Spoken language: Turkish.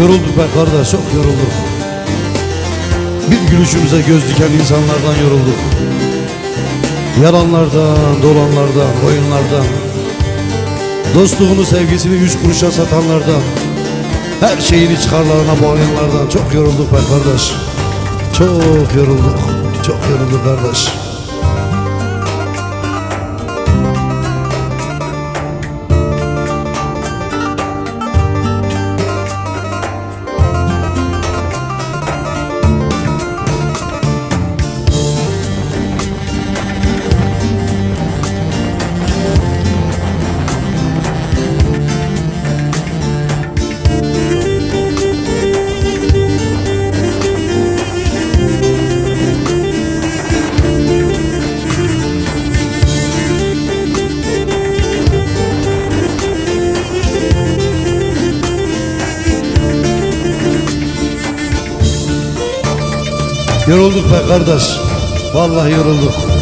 Yorulduk be kardeş çok yorulduk. Bir gülüşümüze göz diken insanlardan yorulduk. Yalanlardan, dolanlardan, oyunlardan Dostluğunu, sevgisini üç kuruşa satanlardan. Her şeyini çıkarlarına bağlayanlardan. Çok yorulduk be kardeş. Çok yorulduk Çok yorulduk kardeş Yorulduk be kardeş. Vallahi yorulduk